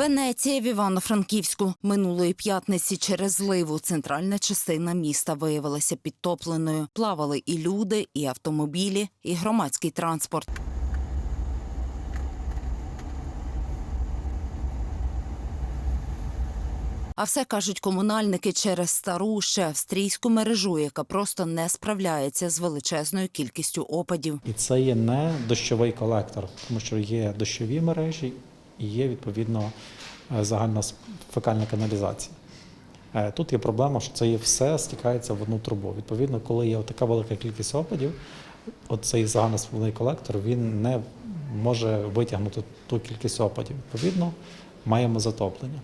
Венеція в Івано-Франківську минулої п'ятниці через зливу центральна частина міста виявилася підтопленою. Плавали і люди, і автомобілі, і громадський транспорт. А все кажуть комунальники через стару ще австрійську мережу, яка просто не справляється з величезною кількістю опадів. І це є не дощовий колектор, тому що є дощові мережі і є відповідно загальна фекальна каналізація. Е, Тут є проблема, що це є все стікається в одну трубу. Відповідно, коли є така велика кількість опадів, оцей загальносплавний колектор він не може витягнути ту кількість опадів. Відповідно, маємо затоплення.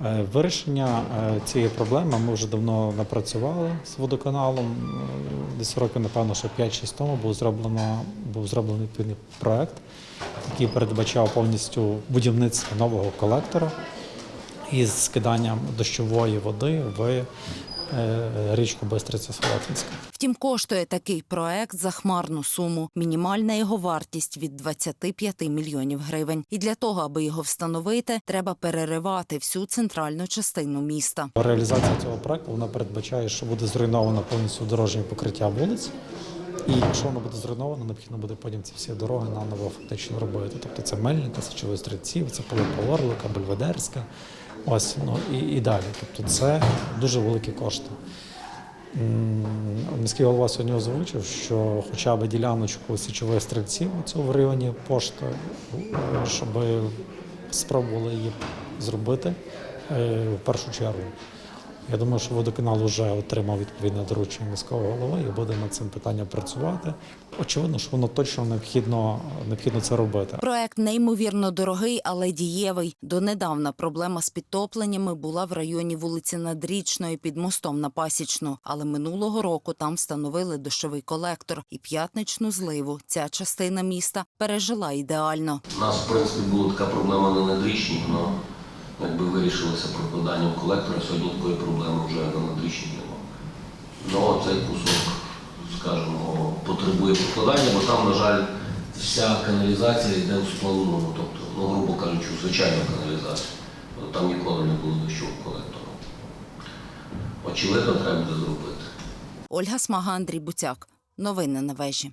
Е, Вирішення е, цієї проблеми ми вже давно напрацювали з водоканалом. Е, Десь років, напевно, ще 5-6 тому був зроблено був зроблений відповідний проект, який передбачав повністю будівництво нового колектора із скиданням дощової води в річку Бистриця Солотвинська. Втім, коштує такий проект за хмарну суму. Мінімальна його вартість від 25 мільйонів гривень. І для того, аби його встановити, треба переривати всю центральну частину міста. Реалізація цього проекту вона передбачає, що буде зруйновано повністю дорожнє покриття вулиць. І якщо воно буде зруйновано, необхідно буде потім ці всі дороги наново фактично робити. Тобто це Мельника, Сечових Стрільців, це Пилипа Орлика, Бельведерська, ось ну і, і далі. Тобто це дуже великі кошти. Міський голова сьогодні озвучив, що хоча б діляночку січових стрільців в районі пошти, е, щоб спробували її зробити е, в першу чергу. Я думаю, що водоканал вже отримав відповідне доручення міського голови і буде над цим питанням працювати. Очевидно, що воно точно необхідно, необхідно це робити. Проект неймовірно дорогий, але дієвий. Донедавна проблема з підтопленнями була в районі вулиці Надрічної під мостом на Пасічну. Але минулого року там встановили дощовий колектор і п'ятничну зливу. Ця частина міста пережила ідеально. У нас, в принципі, була така проблема не надрічні, але якби вирішилося прокладанням колектора, сьогодні такої проблеми вже на надрічні нема. Ну, цей кусок, скажімо, потребує прокладання, бо там, на жаль, вся каналізація йде у сплавному, тобто, ну, грубо кажучи, у звичайну каналізацію. Там ніколи не було дощового колектора. Очевидно, треба буде зробити. Ольга Смага, Андрій Буцяк. Новини на вежі.